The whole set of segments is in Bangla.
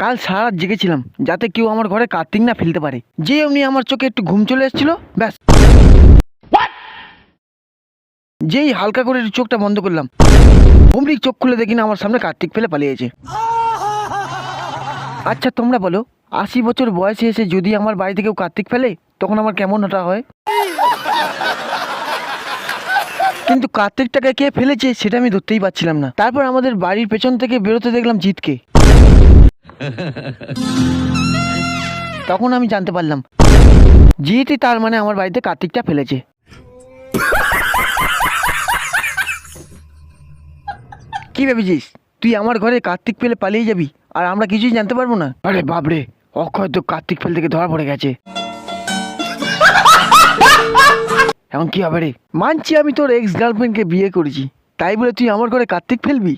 কাল সারা রাত জেগেছিলাম যাতে কেউ আমার ঘরে কার্তিক না ফেলতে পারে। যে এমনি আমার চোখে একটু ঘুম চলে এসেছিল ব্যাস। যেই হালকা করে চোখটা বন্ধ করলাম অমনি চোখ খুলে দেখি না আমার সামনে কার্তিক ফেলে পালিয়েছে। আচ্ছা তোমরা বলো আশি বছর বয়সে এসে যদি আমার বাড়িতে কেউ কার্তিক ফেলে তখন আমার কেমন ওটা হয়? কিন্তু কার্তিকটাকে কে ফেলেছে সেটা আমি ধরতেই পারছিলাম না। তারপর আমাদের বাড়ির পেছন থেকে বেরোতে দেখলাম জিতকে। তখন আমি জানতে পারলাম জিতই তার মানে আমার বাড়িতে কার্তিকটা ফেলেছে। কি ভেবেছিস? তুই আমার ঘরে কার্তিক ফেলে পালিয়ে যাবি, আর আমরা কিছুই জানতে পারব না? আরে বাবরে অক্ষয় তো কার্তিক ফেল থেকে ধরা পড়ে গেছে। এখন কি হবে রে? মানছি আমি তোর এক্স গার্লফ্রেন্ডকে বিয়ে করেছি, তাই বলে তুই আমার ঘরে কার্তিক ফেলবি?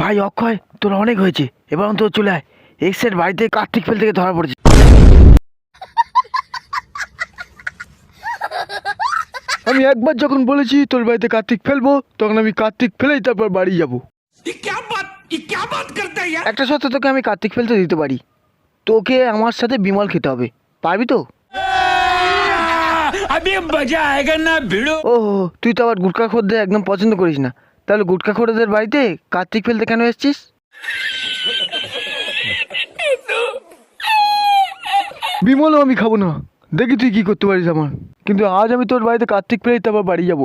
ভাই অক্ষয় তোর অনেক হয়েছে এবার তোর চলে আয় এক্সের বাড়িতে কার্তিক ফেল থেকে ধরা পড়েছে আমি একবার যখন বলেছি তোর বাড়িতে কার্তিক ফেলব তখন আমি কার্তিক ফেলেই তারপর বাড়ি যাব একটা সত্ত্বে তোকে আমি কার্তিক ফেলতে দিতে পারি তোকে আমার সাথে বিমল খেতে হবে পারবি তো ও তুই তো আবার গুটকা খদ্দের একদম পছন্দ করিস না তাহলে গুটকা খোরদের বাড়িতে কার্তিক ফেলতে কেন এসছিস? বিমলও আমি খাব না। দেখি তুই কি করতে পারিস আমার। কিন্তু আজ আমি তোর বাড়িতে কার্তিক ফেলে তারপর বাড়ি যাব।